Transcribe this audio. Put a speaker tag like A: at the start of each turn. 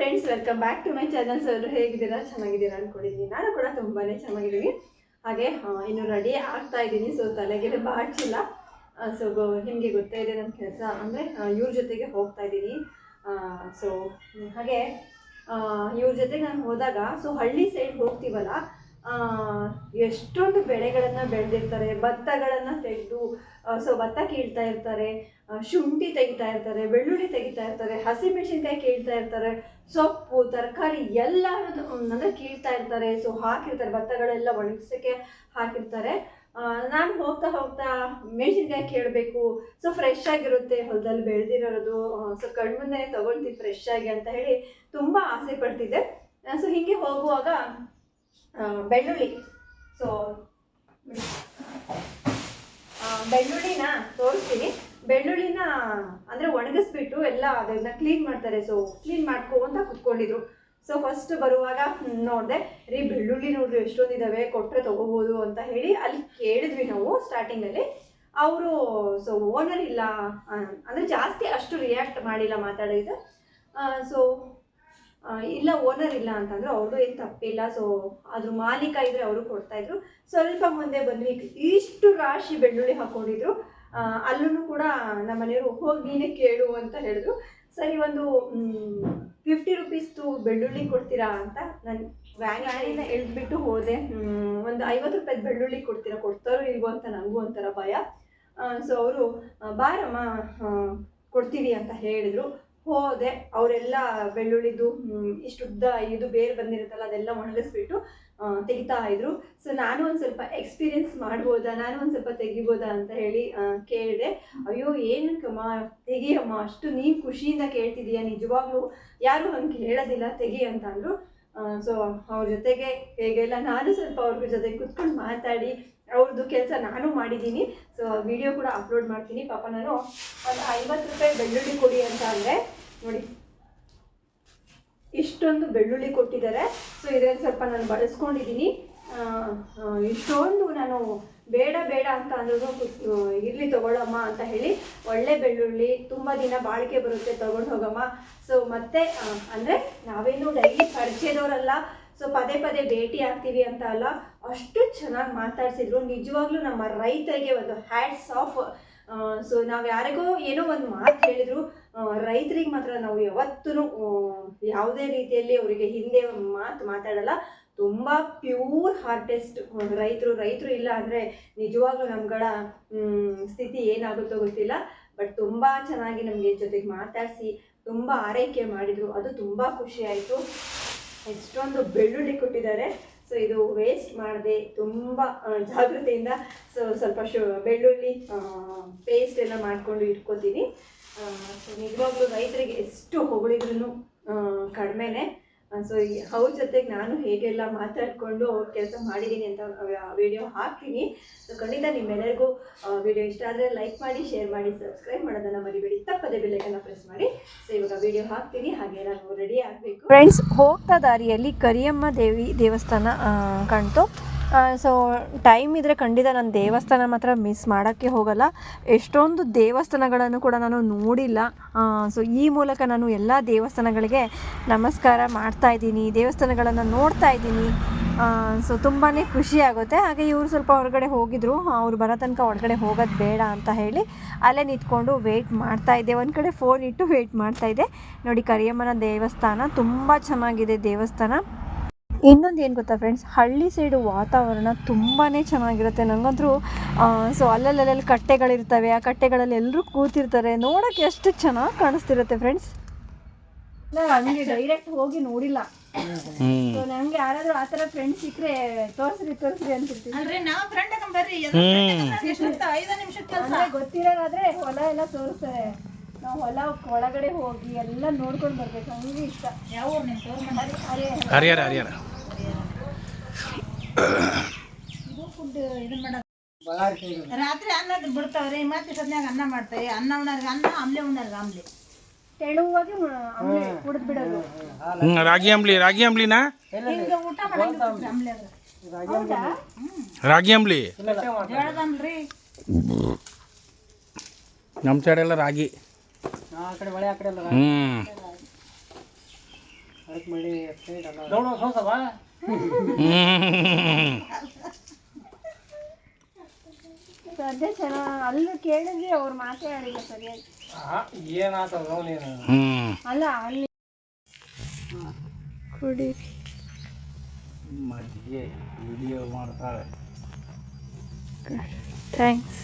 A: Friends welcome back to my channel sir ಹೇಗಿದ್ದೀರಾ? ಚೆನ್ನಾಗಿದ್ದೀರಾ ಅನ್ಕೊಂಡಿದ್ದೀನಿ. ನಾನು ಕೂಡ ತುಂಬಾ ಚೆನ್ನಾಗಿದ್ದೀನಿ. ಹಾಗೆ ಇನ್ನು ರೆಡಿ ಆಗ್ತಾ ಇದ್ದೀನಿ. ಸೊ ತಲೆಗೆಲ್ಲ ಬಾಚಿಲ್ಲ. ಸೊ ನಿಮಗೆ ಗೊತ್ತೇ ಇದೆ ನನ್ನ ಕೆಲಸ. ಅಂದರೆ ಇವ್ರ ಜೊತೆಗೆ ಹೋಗ್ತಾ ಇದ್ದೀನಿ. ಸೊ ಹಾಗೆ ಇವ್ರ ಜೊತೆಗೆ ನಾನು ಹೋದಾಗ ಸೊ ಹಳ್ಳಿ ಸೈಡ್ ಹೋಗ್ತೀವಲ್ಲ ಎಷ್ಟೊಂದು ಬೆಳೆಗಳನ್ನು ಬೆಳೆದಿರ್ತಾರೆ. ಭತ್ತಗಳನ್ನು ತೆಗೆದು ಸೊ ಭತ್ತ ಕೀಳ್ತಾ ಇರ್ತಾರೆ. ಶುಂಠಿ ತೆಗಿತಾ ಇರ್ತಾರೆ, ಬೆಳ್ಳುಳ್ಳಿ ತೆಗಿತಾ ಇರ್ತಾರೆ ಹಸಿಮೆಣಸಿನ್ಕಾಯಿ ಕೀಳ್ತಾ ಇರ್ತಾರೆ, ಸೊಪ್ಪು, ತರಕಾರಿ ಎಲ್ಲ ಅಂದರೆ ಕೀಳ್ತಾ ಇರ್ತಾರೆ ಸೊ ಹಾಕಿರ್ತಾರೆ, ಭತ್ತಗಳೆಲ್ಲ ಒಣಗಿಸೋಕ್ಕೆ ಹಾಕಿರ್ತಾರೆ. ನಾನು ಹೋಗ್ತಾ ಹೋಗ್ತಾ ಮೆಣಸಿನ್ಕಾಯಿ ಕೇಳಬೇಕು ಸೊ ಫ್ರೆಶ್ ಆಗಿರುತ್ತೆ, ಹೊಲದಲ್ಲಿ ಬೆಳೆದಿರೋದು ಸೊ ಕಣ್ಮುಂದೆ ತಗೊಳ್ತೀವಿ ಫ್ರೆಶ್ ಆಗಿ ಅಂತ ಹೇಳಿ ತುಂಬ ಆಸೆ ಪಡ್ತಿದ್ದೆ. ಸೊ ಹೀಗೆ ಹೋಗುವಾಗ ಬೆಳ್ಳುಳ್ಳಿ ಸೊ ಬೆಳ್ಳುಳ್ಳಿನ ತೋರಿಸ್ತೀನಿ. ಬೆಳ್ಳುಳ್ಳಿನ ಅಂದರೆ ಒಣಗಿಸ್ಬಿಟ್ಟು ಎಲ್ಲ ಅದನ್ನ ಕ್ಲೀನ್ ಮಾಡ್ತಾರೆ. ಸೊ ಕ್ಲೀನ್ ಮಾಡ್ಕೋ ಅಂತ ಕುತ್ಕೊಂಡಿದ್ರು. ಸೊ ಫಸ್ಟ್ ಬರುವಾಗ ನೋಡಿದೆ, ರೀ, ಬೆಳ್ಳುಳ್ಳಿ ನೋಡ್ರಿ ಎಷ್ಟೊಂದಿದ್ದಾವೆ ಕೊಟ್ಟರೆ ತಗೋಬೋದು ಅಂತ ಹೇಳಿ ಅಲ್ಲಿ ಕೇಳಿದ್ವಿ ನಾವು ಸ್ಟಾರ್ಟಿಂಗಲ್ಲಿ ಅವರು ಸೊ ಓನರ್ ಇಲ್ಲ. ಅಂದರೆ ಜಾಸ್ತಿ ಅಷ್ಟು ರಿಯಾಕ್ಟ್ ಮಾಡಿಲ್ಲ ಮಾತಾಡಿದ್ದು ಸೊ ಇಲ್ಲ ಓನರ್ ಇಲ್ಲ ಅಂತಂದ್ರೆ ಅವ್ರದ್ದು ಏನು ತಪ್ಪಿಲ್ಲ. ಸೊ ಅದ್ರ ಮಾಲೀಕ ಇದ್ರೆ ಅವರು ಕೊಡ್ತಾಯಿದ್ರು ಸ್ವಲ್ಪ ಮುಂದೆ ಬಂದ್ವಿ. ಇಷ್ಟು ರಾಶಿ ಬೆಳ್ಳುಳ್ಳಿ ಹಾಕೊಂಡಿದ್ರು. ಅಲ್ಲೂ ಕೂಡ ನಮ್ಮ ಮನೆಯವರು ಹೋಗಿ ನೀನೇ ಕೇಳು ಅಂತ ಹೇಳಿದ್ರು. ಸರಿ, ಒಂದು ಫಿಫ್ಟಿ ರುಪೀಸ್ದು ಬೆಳ್ಳುಳ್ಳಿ ಕೊಡ್ತೀರಾ ಅಂತ ನಾನು ವ್ಯಾನ್ ವ್ಯಾನಿಂದ ಎಳ್ದ್ಬಿಟ್ಟು ಹೋದೆ. ಒಂದು ಐವತ್ತು ರೂಪಾಯಿ ಬೆಳ್ಳುಳ್ಳಿ ಕೊಡ್ತೀರಾ? ಕೊಡ್ತಾರೋ ಇಲ್ವೋ ಅಂತ ನನಗೂ ಒಂಥರ ಭಯ. ಸೊ ಅವರು ಬಾರಮ್ಮ ಕೊಡ್ತೀವಿ ಅಂತ ಹೇಳಿದ್ರು. ಹೋದೆ, ಅವರೆಲ್ಲ ಬೆಳ್ಳುಳ್ಳಿದು ಇಷ್ಟು ಉದ್ದ, ಇದು ಬೇರೆ ಬಂದಿರುತ್ತಲ್ಲ, ಅದೆಲ್ಲ ಒಣಗಿಸ್ಬಿಟ್ಟು ತೆಗಿತಾ ಇದ್ರು. ಸೊ ನಾನು ಒಂದು ಸ್ವಲ್ಪ ಎಕ್ಸ್ಪೀರಿಯನ್ಸ್ ಮಾಡ್ಬೋದಾ, ನಾನು ಒಂದು ಸ್ವಲ್ಪ ತೆಗಿಬೋದಾ ಅಂತ ಹೇಳಿ ಕೇಳಿದೆ. ಅಯ್ಯೋ, ಏನಕ್ಕಮ್ಮ, ತೆಗಿಯಮ್ಮ, ಅಷ್ಟು ನೀನು ಖುಷಿಯಿಂದ ಕೇಳ್ತಿದೀಯ, ನಿಜವಾಗ್ಲೂ ಯಾರು ಹಂಗೆ ಹೇಳೋದಿಲ್ಲ, ತೆಗಿ ಅಂತ ಅಂದರು. ಸೊ ಅವ್ರ ಜೊತೆಗೆ ಹೇಗೆಲ್ಲ ನಾನು ಸ್ವಲ್ಪ ಅವ್ರ ಜೊತೆ ಕುತ್ಕೊಂಡು ಮಾತಾಡಿ ಅವ್ರದ್ದು ಕೆಲಸ ನಾನು ಮಾಡಿದ್ದೀನಿ. ಸೊ ವಿಡಿಯೋ ಕೂಡ ಅಪ್ಲೋಡ್ ಮಾಡ್ತೀನಿ. ಪಾಪ ನಾನು ಒಂದು ಐವತ್ತು ರೂಪಾಯಿ ಬೆಳ್ಳುಳ್ಳಿ ಕೊಡಿ ಅಂತ ಅಂದರೆ, ನೋಡಿ, ಇಷ್ಟೊಂದು ಬೆಳ್ಳುಳ್ಳಿ ಕೊಟ್ಟಿದ್ದಾರೆ. ಸೊ ಇದರಲ್ಲಿ ಸ್ವಲ್ಪ ನಾನು ಬಳಸ್ಕೊಂಡಿದ್ದೀನಿ. ಇಷ್ಟೊಂದು ನಾನು ಬೇಡ ಬೇಡ ಅಂತ ಅಂದ್ರೂ ಇರಲಿ ತಗೊಳ್ಳಮ್ಮ ಅಂತ ಹೇಳಿ ಒಳ್ಳೆ ಬೆಳ್ಳುಳ್ಳಿ, ತುಂಬ ದಿನ ಬಾಳಿಕೆ ಬರುತ್ತೆ ತಗೊಂಡು ಹೋಗಮ್ಮ. ಸೊ ಮತ್ತೆ ಅಂದರೆ ನಾವೇನು ಡೈಲಿ ಪರಿಚಯದವರಲ್ಲ ಸೊ ಪದೇ ಪದೇ ಭೇಟಿ ಆಗ್ತೀವಿ ಅಂತ ಅಲ್ಲ, ಅಷ್ಟು ಚೆನ್ನಾಗಿ ಮಾತಾಡ್ಸಿದ್ರು. ನಿಜವಾಗ್ಲೂ ನಮ್ಮ ರೈತರಿಗೆ ಒಂದು ಹ್ಯಾಟ್ಸ್ ಆಫ್ ಸೊ ನಾವು ಯಾರಿಗೋ ಏನೋ ಒಂದು ಮಾತು ಹೇಳಿದ್ರು ರೈತರಿಗೆ ಮಾತ್ರ ನಾವು ಯಾವತ್ತೂ ಯಾವುದೇ ರೀತಿಯಲ್ಲಿ ಅವರಿಗೆ ಹಿಂದೆ ಮಾತು ಮಾತಾಡಲ್ಲ. ತುಂಬ ಪ್ಯೂರ್ ಹಾರ್ಟೆಸ್ಟ್ ರೈತರು ರೈತರು ಇಲ್ಲ ಅಂದರೆ ನಿಜವಾಗ್ಲೂ ನಮ್ಗಳ ಸ್ಥಿತಿ ಏನಾಗುತ್ತೋ ಗೊತ್ತಿಲ್ಲ. ಬಟ್ ತುಂಬ ಚೆನ್ನಾಗಿ ನಮಗೆ ಜೊತೆಗೆ ಮಾತಾಡಿಸಿ, ತುಂಬ ಆರೈಕೆ ಮಾಡಿದರು. ಅದು ತುಂಬ ಖುಷಿ ಆಯಿತು. ಎಷ್ಟೊಂದು ಬೆಳ್ಳುಳ್ಳಿ ಕೊಟ್ಟಿದ್ದಾರೆ. ಸೊ ಇದು ವೇಸ್ಟ್ ಮಾಡದೆ ತುಂಬ ಜಾಗೃತಿಯಿಂದ ಸೊ ಸ್ವಲ್ಪ ಶು, ಬೆಳ್ಳುಳ್ಳಿ ಪೇಸ್ಟ್ ಎಲ್ಲ ಮಾಡಿಕೊಂಡು ಇಟ್ಕೋತೀನಿ. ಸೊ ನಿಜವಾಗ್ಲೂ ರೈತರಿಗೆ ಎಷ್ಟು ಹೊಗಳಿದ್ರು ಕಡಿಮೆನೇ. ಸೊ ಅವ್ರ ಜೊತೆಗೆ ನಾನು ಹೇಗೆಲ್ಲ ಮಾತಾಡಿಕೊಂಡು ಕೆಲಸ ಮಾಡಿದ್ದೀನಿ ಅಂತ ವಿಡಿಯೋ ಹಾಕ್ತೀನಿ. ಸೊ ಖಂಡಿತ ನಿಮ್ಮೆಲ್ಲರಿಗೂ ವಿಡಿಯೋ ಇಷ್ಟ ಆದರೆ ಲೈಕ್ ಮಾಡಿ ಶೇರ್ ಮಾಡಿ ಸಬ್ಸ್ಕ್ರೈಬ್ ಮಾಡೋದನ್ನ ಮರಿಬೇಡಿ. ತಪ್ಪದೆ ಬೆಲ್ಲೈಕನ್ನ ಪ್ರೆಸ್ ಮಾಡಿ. ಸೊ ಇವಾಗ ವಿಡಿಯೋ ಹಾಕ್ತೀನಿ. ಹಾಗೆ ನಾನು ರೆಡಿ ಆಗಬೇಕು. ಫ್ರೆಂಡ್ಸ್ ಹೋಗ್ತಾ ದಾರಿಯಲ್ಲಿ ಕರಿಯಮ್ಮ ದೇವಿ ದೇವಸ್ಥಾನ ಕಾಣ್ತು. ಸೊ ಟೈಮ್ ಇದ್ದರೆ ಖಂಡಿತ ನಾನು ದೇವಸ್ಥಾನ ಮಾತ್ರ ಮಿಸ್ ಮಾಡೋಕ್ಕೆ ಹೋಗಲ್ಲ. ಎಷ್ಟೊಂದು ದೇವಸ್ಥಾನಗಳನ್ನು ಕೂಡ ನಾನು ನೋಡಿಲ್ಲ. ಸೊ ಈ ಮೂಲಕ ನಾನು ಎಲ್ಲ ದೇವಸ್ಥಾನಗಳಿಗೆ ನಮಸ್ಕಾರ ಮಾಡ್ತಾ ಇದ್ದೀನಿ, ದೇವಸ್ಥಾನಗಳನ್ನು ನೋಡ್ತಾ ಇದ್ದೀನಿ. ಸೊ ತುಂಬಾ ಖುಷಿ ಆಗುತ್ತೆ. ಹಾಗೆ ಇವರು ಸ್ವಲ್ಪ ಹೊರಗಡೆ ಹೋಗಿದ್ರು. ಅವ್ರು ಬರೋ ತನಕ ಒಳಗಡೆ ಹೋಗೋದು ಬೇಡ ಅಂತ ಹೇಳಿ ಅಲ್ಲೇ ನಿಂತ್ಕೊಂಡು ವೆಯ್ಟ್ ಮಾಡ್ತಾ ಇದ್ದೆ. ಒಂದು ಕಡೆ ಫೋನ್ ಇಟ್ಟು ವೆಯ್ಟ್ ಮಾಡ್ತಾ ಇದ್ದೆ. ನೋಡಿ, ಕರಿಯಮ್ಮನ ದೇವಸ್ಥಾನ ತುಂಬ ಚೆನ್ನಾಗಿದೆ ದೇವಸ್ಥಾನ. ಇನ್ನೊಂದು ಏನು ಗೊತ್ತಾ ಫ್ರೆಂಡ್ಸ್ ಹಳ್ಳಿ ಸೈಡು ವಾತಾವರಣ ತುಂಬಾ ಚೆನ್ನಾಗಿರುತ್ತೆ. ನನಗಂತೂ ಸೊ ಅಲ್ಲಲ್ಲಲ್ಲಿ ಕಟ್ಟೆಗಳಿರ್ತವೆ. ಆ ಕಟ್ಟೆಗಳಲ್ಲಿ ಎಲ್ಲರೂ ಕೂತಿರ್ತಾರೆ. ನೋಡೋಕ್ಕೆ ಎಷ್ಟು ಚೆನ್ನಾಗಿ ಕಾಣಿಸ್ತಿರುತ್ತೆ ಫ್ರೆಂಡ್ಸ್ ಹಂಗೆ ಡೈರೆಕ್ಟ್ ಹೋಗಿ ನೋಡಿಲ್ಲ. ಸೊ ನಂಗೆ ಯಾರಾದ್ರೂ ಆ ಥರ ಫ್ರೆಂಡ್ಸ್ ಸಿಕ್ಕರೆ ತೋರಿಸ್ರಿ ತೋರಿಸ್ರಿ ಅಂತಿರ್ತೀವಿ
B: ಅಲ್ರಿ ನಾವು ಫ್ರೆಂಡ್ ಬರ್ರಿ? ಐದು
A: ನಿಮಿಷ ಗೊತ್ತಿರೋದಾದ್ರೆ ಹೊಲ ಎಲ್ಲ ತೋರಿಸ್ತಾರೆ. ನಾವು ಹೊಲ ಒಳಗಡೆ ಹೋಗಿ ಎಲ್ಲ ನೋಡ್ಕೊಂಡು ಬರ್ಬೇಕು. ಹಂಗೆ ಇಷ್ಟ.
B: ಯಾವ ತೋರ್
C: ಹರಿಹರ ಹರಿಹರ
B: ಇದು ಫುಡ್ ಇದನ್ನ ಮಾಡೋದು. ರಾತ್ರಿ ಅನ್ನ ಬಿಡ್ತಾವ್ರಿ ಮತ್ತೆ ಸದ್ಯಾಗ ಅನ್ನ ಮಾಡ್ತಾವೆ ಅನ್ನ ಉಣ್ಣಾರ್ಗ ಅನ್ನ ಆಮ್ಲೆ ಉಣ್ಣಾರ್ಗ ಆಮ್ಲೆ.
A: ತೆಳುವಾಗಿ ಕುಡಿದ್ ಬಿಡೋದು.
C: ಹ್ಞೂ ರಾಗಿ ಅಂಬ್ಲಿ ರಾಗಿ ಅಂಬ್ಲಿನಾ
B: ಹಿಂಗ ಊಟ
A: ಹೌದಾ?
C: ರಾಗಿ ಅಂಬ್ಲಿ
B: ಹೇಳ್ದನ್ರಿ
C: ನಮ್ಮ ಸೈಡೆಲ್ಲ ರಾಗಿ. ಹ್ಞೂ ನೋಡು ಸೋಸವಾ
A: ಸದ್ಯ ಚೆನ್ನಾಗಿ ಅಲ್ಲೂ ಕೇಳಿದ್ರೆ ಅವ್ರು ಮಾತಾಡಿಲ್ಲ ಸರಿಯಾಗಿ.
C: ಏನಾತದ
D: ನೀನು
A: ಅಲ್ಲ ಅಲ್ಲಿ ಕುಡಿ.
C: ಮಜ್ಜಿಗೆ ವಿಡಿಯೋ ಮಾಡ್ತಾಳೆ.
A: ಥ್ಯಾಂಕ್ಸ್